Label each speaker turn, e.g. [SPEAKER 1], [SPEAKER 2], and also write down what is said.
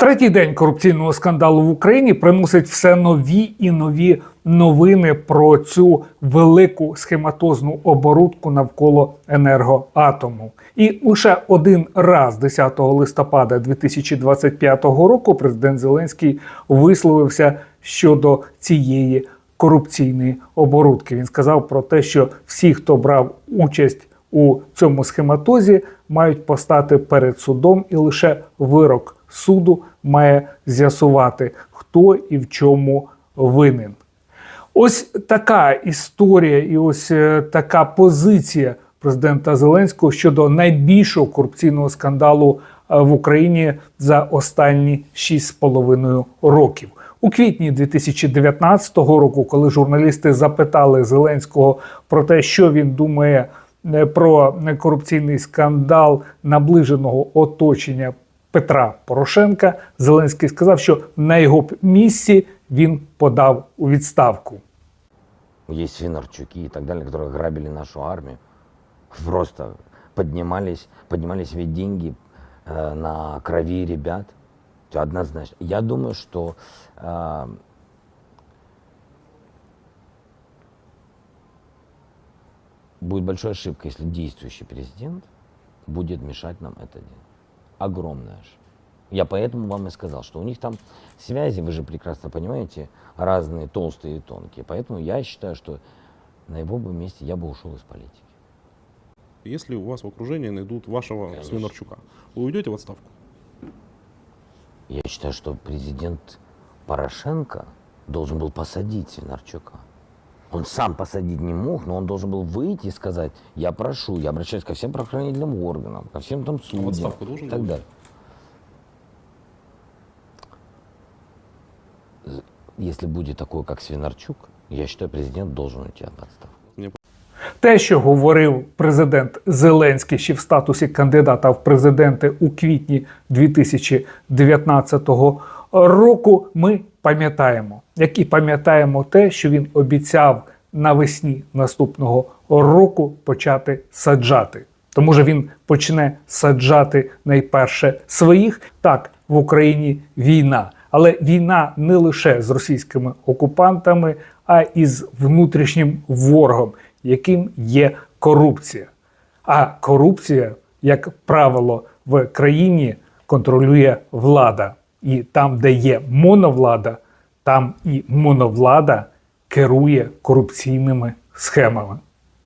[SPEAKER 1] Третій день корупційного скандалу в Україні приносить все нові і нові новини про цю велику схематозну оборудку навколо енергоатому. І лише один раз, 10 листопада 2025 року, президент Зеленський висловився щодо цієї корупційної оборудки. Він сказав про те, що всі, хто брав участь у цьому схематозі, мають постати перед судом, і лише вирок суду має з'ясувати, хто і в чому винен. Ось така історія, і ось е, така позиція президента Зеленського щодо найбільшого корупційного скандалу е, в Україні за останні 6,5 років. У квітні 2019 року, коли журналісти запитали Зеленського про те, що він думає про корупційний скандал наближеного оточення Петра Порошенка, Зеленський сказав, що на його б місці він подав у відставку.
[SPEAKER 2] Есть Свинарчуки и так далее, которые грабили нашу армию. Просто поднимались, поднимались ведь деньги э, на крови ребят. Всё Однозначно. Я думаю, что Будет большой ошибкой, если действующий президент будет мешать нам это делать. Огромная ошибка. Я поэтому вам и сказал, что у них там связи, вы же прекрасно понимаете, разные, толстые и тонкие. Поэтому я считаю, что на его бы месте я бы ушел из политики.
[SPEAKER 3] Если у вас в окружении найдут вашего
[SPEAKER 2] Конечно.
[SPEAKER 3] Свинарчука, вы уйдете в отставку?
[SPEAKER 2] Я считаю, что президент Порошенко должен был посадить Свинарчука. Он сам посадить не мог, но он должен был выйти и сказать, я прошу, я обращаюсь ко всем правоохранительным органам, ко всем там судьям
[SPEAKER 3] отставку должен
[SPEAKER 2] и так
[SPEAKER 3] был?
[SPEAKER 2] далее. З- Если будет такой, как Свинарчук, я считаю, президент должен уйти в отставку.
[SPEAKER 3] Мне
[SPEAKER 1] Те, що говорив президент Зеленський ще в статусі кандидата в президенти у квітні 2019 року, ми пам'ятаємо, як і пам'ятаємо те, що він обіцяв навесні наступного року почати саджати. Тому що він почне саджати найперше своїх. Так, в Україні війна, але війна не лише з російськими окупантами, а і з внутрішнім ворогом, яким є корупція. А корупція, як правило, в країні контролює влада. І там, де є моновлада, там і моновлада керує корупційними схемами.